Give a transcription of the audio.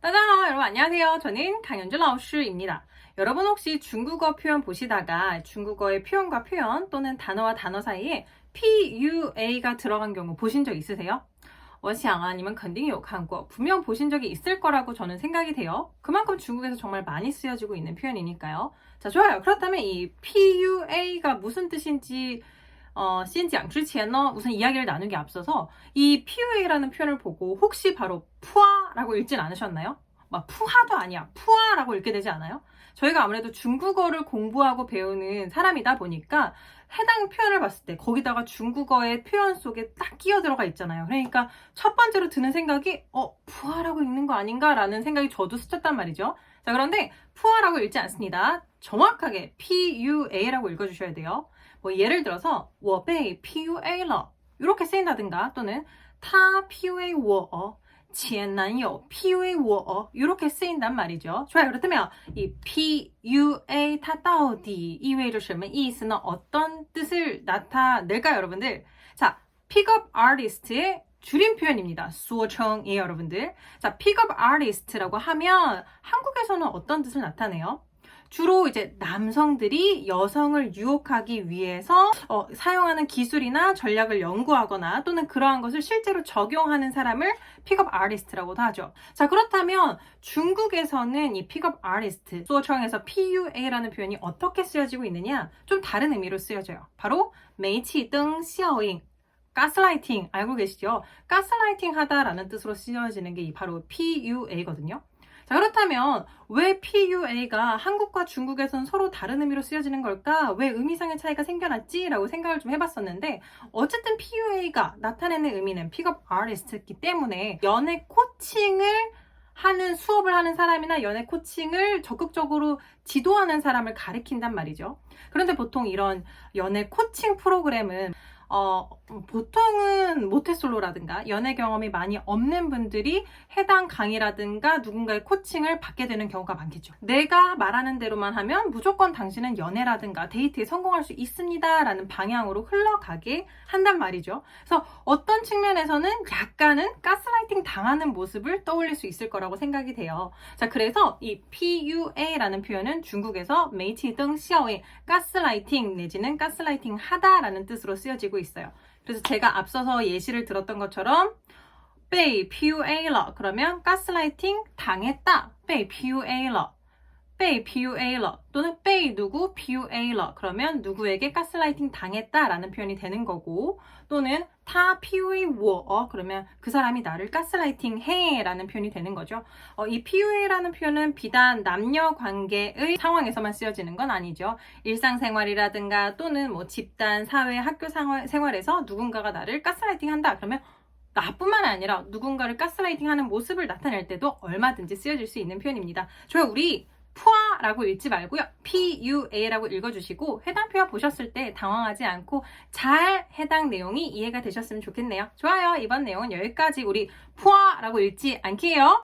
따자 여러분 안녕하세요. 저는 강현주 라오스입니다. 여러분 혹시 중국어 표현 보시다가 중국어의 표현과 표현 또는 단어와 단어 사이에 PUA가 들어간 경우 보신 적 있으세요? 我想啊，你们肯定有看过. 분명 보신 적이 있을 거라고 저는 생각이 돼요. 그만큼 중국에서 정말 많이 쓰여지고 있는 표현이니까요. 자, 좋아요. 그렇다면 이 PUA가 무슨 뜻인지 어, 先讲之前呢, 우선 이야기를 나누기 앞서서 이 PUA라는 표현을 보고 혹시 바로 푸아라고 읽진 않으셨나요? 막 푸하도 아니야. 푸아라고 읽게 되지 않아요? 저희가 아무래도 중국어를 공부하고 배우는 사람이다 보니까 해당 표현을 봤을 때 거기다가 중국어의 표현 속에 딱 끼어 들어가 있잖아요. 그러니까 첫 번째로 드는 생각이 어, 푸아라고 읽는 거 아닌가라는 생각이 저도 스쳤단 말이죠. 자, 그런데 푸아라고 읽지 않습니다. 정확하게 PUA라고 읽어주셔야 돼요. 뭐 예를 들어서 我被 PUA 了 이렇게 쓰인다든가 또는 他 PUA 我前男友 PUA 我 이렇게 쓰인단 말이죠. 좋아요. 그렇다면 이 PUA 它到底意味着什么意思呢? 어떤 뜻을 나타낼까요, 여러분들? 자, 픽업 아티스트의 줄임 표현입니다. 수어청이에요, 여러분들. 자, 픽업 아티스트라고 하면 한국에서는 어떤 뜻을 나타내요? 주로 이제 남성들이 여성을 유혹하기 위해서 어, 사용하는 기술이나 전략을 연구하거나 또는 그러한 것을 실제로 적용하는 사람을 픽업 아티스트라고도 하죠. 자 그렇다면 중국에서는 이 픽업 아티스트 수어청에서 PUA라는 표현이 어떻게 쓰여지고 있느냐 좀 다른 의미로 쓰여져요. 바로 메이치 등 시어잉 가스라이팅 알고 계시죠? 가스라이팅 하다라는 뜻으로 쓰여지는 게 바로 PUA거든요. 자, 그렇다면 왜 PUA가 한국과 중국에선 서로 다른 의미로 쓰여지는 걸까? 왜 의미상의 차이가 생겨났지? 라고 생각을 좀 해봤었는데 어쨌든 PUA가 나타내는 의미는 픽업 아티스트이기 때문에 연애 코칭을 하는 수업을 하는 사람이나 연애 코칭을 적극적으로 지도하는 사람을 가리킨단 말이죠. 그런데 보통 이런 연애 코칭 프로그램은 어, 보통은 모태솔로라든가 연애 경험이 많이 없는 분들이 해당 강의라든가 누군가의 코칭을 받게 되는 경우가 많겠죠. 내가 말하는 대로만 하면 무조건 당신은 연애라든가 데이트에 성공할 수 있습니다. 라는 방향으로 흘러가게 한단 말이죠. 그래서 어떤 측면에서는 약간은 가스라이팅 당하는 모습을 떠올릴 수 있을 거라고 생각이 돼요. 자, 그래서 이 PUA라는 표현은 중국에서 메이치 등 시어의 가스라이팅 내지는 가스라이팅 하다라는 뜻으로 쓰여지고 있어요. 그래서 제가 앞서서 예시를 들었던 것처럼 被 PUA 了 그러면 가스라이팅 당했다. 被 PUA 了. 被 PUA 了 또는 被 누구 PUA 了 그러면 누구에게 가스라이팅 당했다라는 표현이 되는 거고 또는 타 PUA 我 그러면 그 사람이 나를 가스라이팅 해라는 표현이 되는 거죠. 어, 이 PUA라는 표현은 비단 남녀 관계의 상황에서만 쓰여지는 건 아니죠. 일상생활이라든가 또는 뭐 집단, 사회, 학교 생활, 생활에서 누군가가 나를 가스라이팅 한다 그러면 나뿐만 아니라 누군가를 가스라이팅 하는 모습을 나타낼 때도 얼마든지 쓰여질 수 있는 표현입니다. 좋아요. 우리 푸아라고 읽지 말고요. PUA라고 읽어주시고 해당 표현 보셨을 때 당황하지 않고 잘 해당 내용이 이해가 되셨으면 좋겠네요. 좋아요. 이번 내용은 여기까지 우리 푸아라고 읽지 않게요.